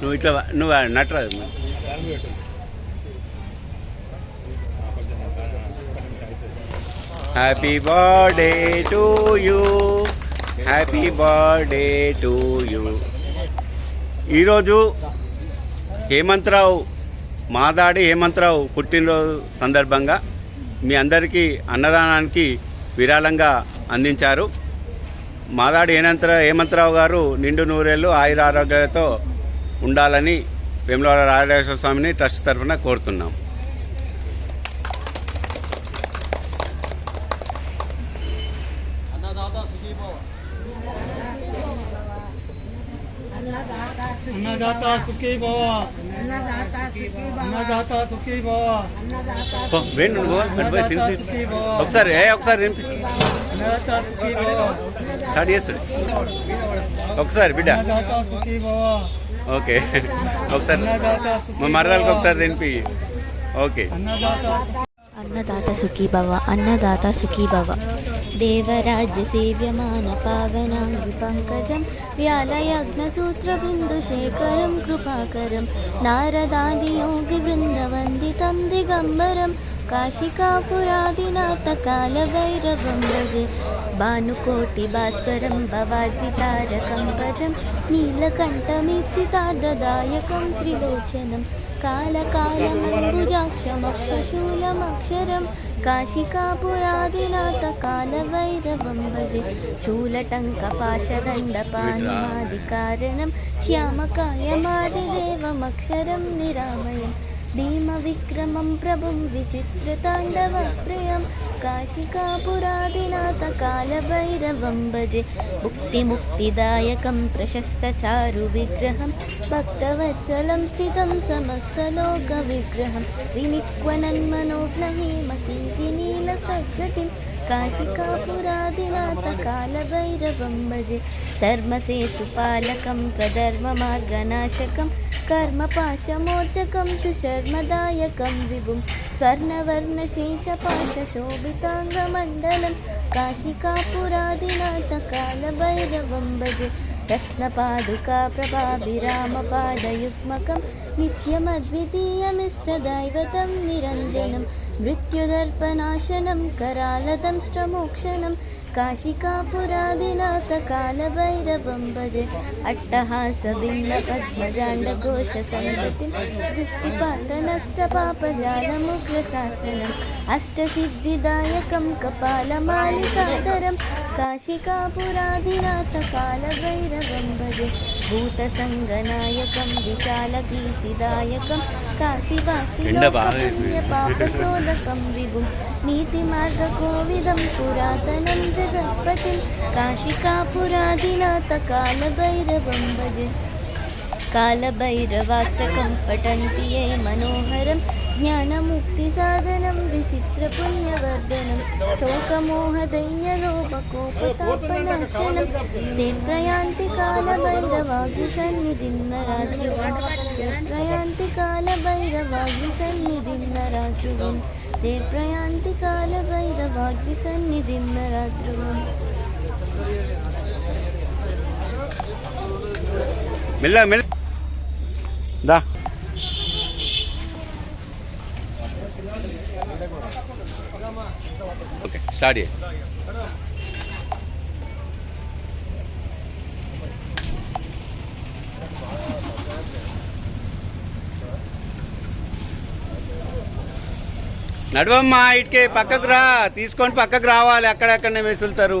నువ్వు ఇట్లా నువ్వు నటరాదు happy birthday to you happy birthday to you ఈరోజు హేమంతరావు మాదాడి హేమంతరావు పుట్టినరోజు సందర్భంగా మీ అందరికీ అన్నదానానికి విరాళంగా అందించారు. మాదాడి హేమంతరావు హేమంతరావు గారు నిండు నూరేళ్ళు ఆయుర ఆరోగ్యాలతో ఉండాలని వేములవాడ రాజరాజేశ్వర స్వామిని ట్రస్ట్ తరఫున కోరుతున్నాం. అన్నదాత సుఖీ భవ. అన్నదాత సుఖీ భవ. ఒకసారి ఏ ఒకసారి తినిపి అన్నదాత సుఖీ భవ. స్టార్ట్ ఒకసారి బిడ్డ. అన్నదాత సుఖీ భవ. ఓకే. ఒకసారి. మా మరదలకు ఒకసారి తినిపి. ఓకే. అన్నదాత అన్నదాత సుఖీ భవ అన్నదాత సుఖీ భవ దేవరాజ్య సేవ్యమాన పావనాంగి పంకజం వ్యాలయజ్ఞసూత్రబిందుశేఖరం కృపాకరం. నారదాది నారదాదియోగి బృందవందితం దిగంబరం కాశికాపురాదినాథ కాలభైరవం భజే భానుకోటి భాస్వరం భవాసి తారకం భజం నీలకంఠమిచ్చితార్థదాయకం త్రిలోచనం కాలకాలమంబుజాక్షమక్షశూలమక్షరం కాశికాపురాదినాథ కాలభైరవం భజే शूलटङ्कपाशदण्डपानमादिकारणं श्यामकायमादिदेवमक्षरं निरामयम्। भीमविक्रमं प्रभुं विचित्रताण्डवप्रियं काशिकापुरादिनाथकालभैरवं भजे मुक्तिमुक्तिदायकं प्रशस्तचारुविग्रहं भक्तवत्सलं स्थितं समस्तलोकविग्रहं विनिक्वनन्मनोग्नहीमकिङ्किनीलसद्गतिं काशिकापुरादिनाथकालभैरवं भजे धर्मसेतुपालकं त्वधर्ममार्गनाशकं कर्मपाशमोचकं सुशर्मदायकं विभुं। स्वर्णवर्णशेषपाशशोभिताङ्गमण्डलं काशिकापुरादिनाथकालभैरवं भजे रत्नपादुका प्रभाभिरामपादयुग्मकं नित्यमद्वितीयमिष्टदैवतं निरञ्जनं करालदंष्ट्रमोक्षणं काशिकापुरादिनाथकालभैरवं भजे अट्टहासबिम्बपद्मजाण्डकोशसङ्गतिं दृष्टिपातनष्टपापजालमुग्रशासनम् अष्टसिद्धिदायकं कपालमालिकाधरं काशिकापुरादिनाथकालभैरवं भजे भूतसङ्गनायकं विशालकीर्तिदायकं എന്റെ പാതകം വിഭും നീതിമാർഗ കോവിതം പുരാതനം ജഗത്പതി കാശികാപുരാധിനാഥ കാലഭൈരവം ഭജ കാലഭൈരവാഷ്ടകം പഠന്തി മനോഹരം. ജ്ഞാനമുക്തി സാധനം വിചിത്ര പുണ്യവർദ്ധനം ശോകമോഹദൈന്യലോപകോപതാപനാശനം പ്രയാന്തി കാലഭൈരവാഗ്യ സന്നിധിന്ന രാജുവം പ്രയാന്തി കാലഭൈരവാഗ്യ സന്നിധിന്ന രാജുവം തേ പ്രയാന്തി കാലഭൈരവാഗ്യ സന്നിധിന്ന രാജുവം മെല്ല മെല്ല ఓకే స్టార్ట్ చేయండి నడవమ్మా ఇటుకే పక్కకు రా తీసుకొని పక్కకు రావాలి అక్కడక్కడనే వెసులుతారు.